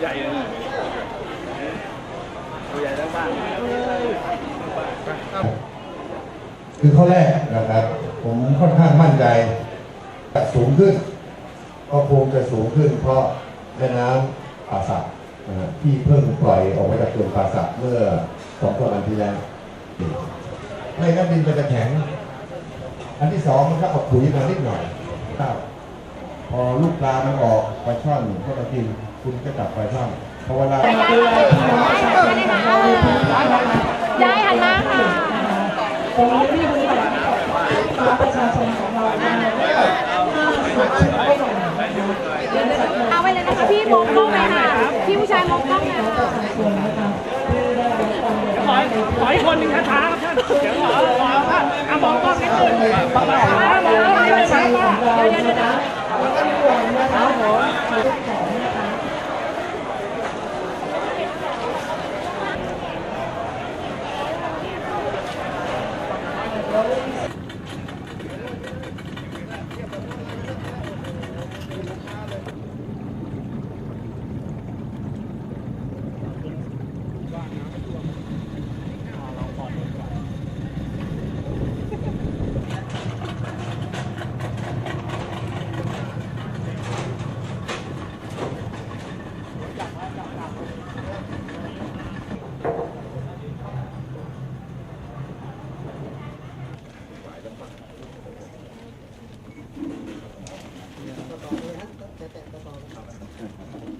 ใหญ่เลยตัวใหญ่แล้วบ้านคือข้อแรกนะครับ ผมค่อนข้างมั่นใจจะสูงขึ้น ก็คงจะสูงขึ้น เพราะแม่น้ำป่าสักที่เพิ่งปล่อยออกมาจากตัวป่าสักเมื่อสองตัวอันที่แล้วใม่น้ำดินมันจะแข็ง อันที่สองมันก็ออกปุ๋ยมานิดหน่อย พอลูกปลามันออกปลาช่อนก็จะกิน คุณก็จับปลาช่อนเพราะเวลายายหันมาค่ะตรงนี้ที่บริหารของประชาชนของเราเนี่ยสมัครชื่อไว้ก่อนนะคะเดี๋ยวจะเอาไว้เลยนะคะพี่มองกล้องเลยค่ะพี่ผู้ชายมองกล้องเลยประค่ะชาชนนะคะที่ได้รับความเดือดขร้ออนขออีกคนหนึ่งช้าๆครับท่านเดี๋ยวขอขอท่านอะมองกล้องนิดนึงมองกล้องมองกล้องนิดนึงใจครับของ เร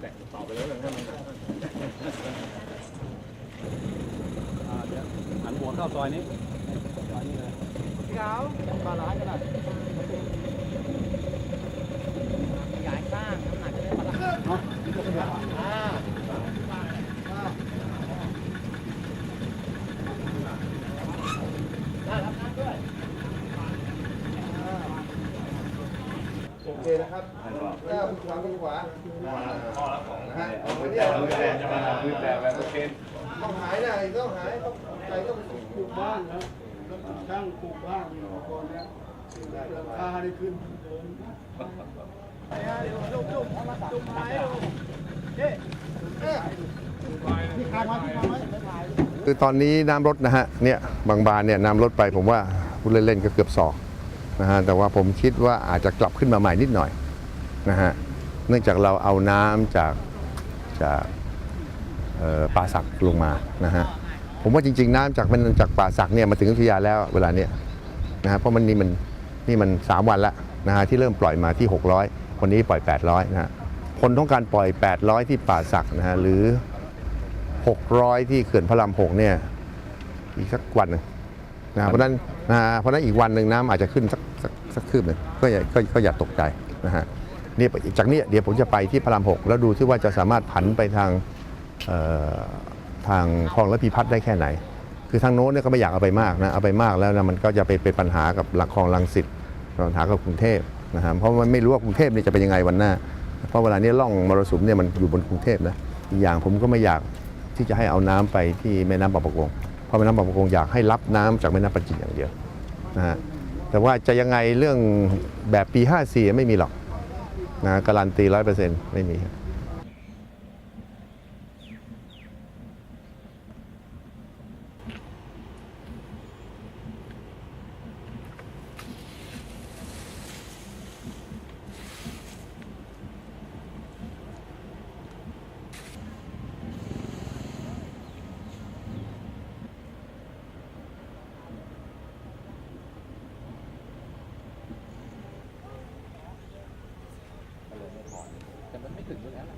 านะคะทุกคนนะคะทุกของนะคะหันหัวเข้าซอยนี้ซอยนี้เลยพี่ขาวปลาร้ายก็ได้ใหญ่ข้างน้ำหนักจะได้ปลาร้าโอเคนะครับ หน้าขวามือขวานะฮะเอาไปเนี่ยมือแตะจะมามือแตะแบบโอเคต้องหายนะต้องหายต้องใจต้องปลูกบ้านแล้วแล้วช่างปลูกบ้านอยู่ก่อนเนี้ยราคาได้ขึ้นเดินคือตอนนี้น้ำลดนะฮะเนี่ยบางบานเนี่ยน้ำลดไปผมว่าพูดเล่นๆก็เกือบศอกนะฮะแต่ว่าผมคิดว่าอาจจะกลับขึ้นมาใหม่นิดหน่อย นะฮะเนื่องจากเราเอาน้ำจากจากเอ่อป่าสักลงมานะฮะผมว่าจริง ๆ น้ำจากมันจากป่าสักเนี่ยมาถึงอยุธยาแล้วเวลาเนี้ยนะฮะเพราะมันนี่มันนี่มัน 3 วันละนะฮะที่เริ่มปล่อยมาที่ 600วันนี้ปล่อย 800นะฮะคนต้องการปล่อย 800 ที่ป่าสักนะฮะหรือ 600 ที่เขื่อนพระรามหกเนี่ยอีกสักวันหนึ่งนะเพราะฉะนั้นนะเพราะฉะนั้นอีกวันหนึ่งน้ำอาจจะขึ้นสักสักสักคืบหนึ่งก็อย่าก็ก็อย่าตกใจนะฮะเนี่จากนี้เดี๋ยวผมจะไปที่พระรามหกแล้วดูที่ว่าจะสามารถผันไปทางทางคลองระพีพัฒน์ได้แค่ไหน คือทางโน้นเนี่ยก็ไม่อยากเอาไปมากนะเอาไปมากแล้วนะมันก็จะไปเป็นปัญหากับหลักคลองลังสิตปัญหากับกรุงเทพนะฮะเพราะมันไม่รู้ว่ากรุงเทพนี่จะเป็นยังไงวันหน้า เพราะเวลานี้ร่องมรสุมเนี่ยมันอยู่บนกรุงเทพนะอีกอย่างผมก็ไม่อยากที่จะให้เอาน้ำไปที่แม่น้ำบางประกงเพราะแม่น้ำบางประกงอยากให้รับน้ำจากแม่น้ำปัจจินอย่างเดียวนะฮะแต่ว่าจะยังไงเรื่องแบบปี 54 ไม่มีหรอก นะการันตีร้อยเปอร์เซ็นต์ไม่มีครับ tỉnh có lẽ là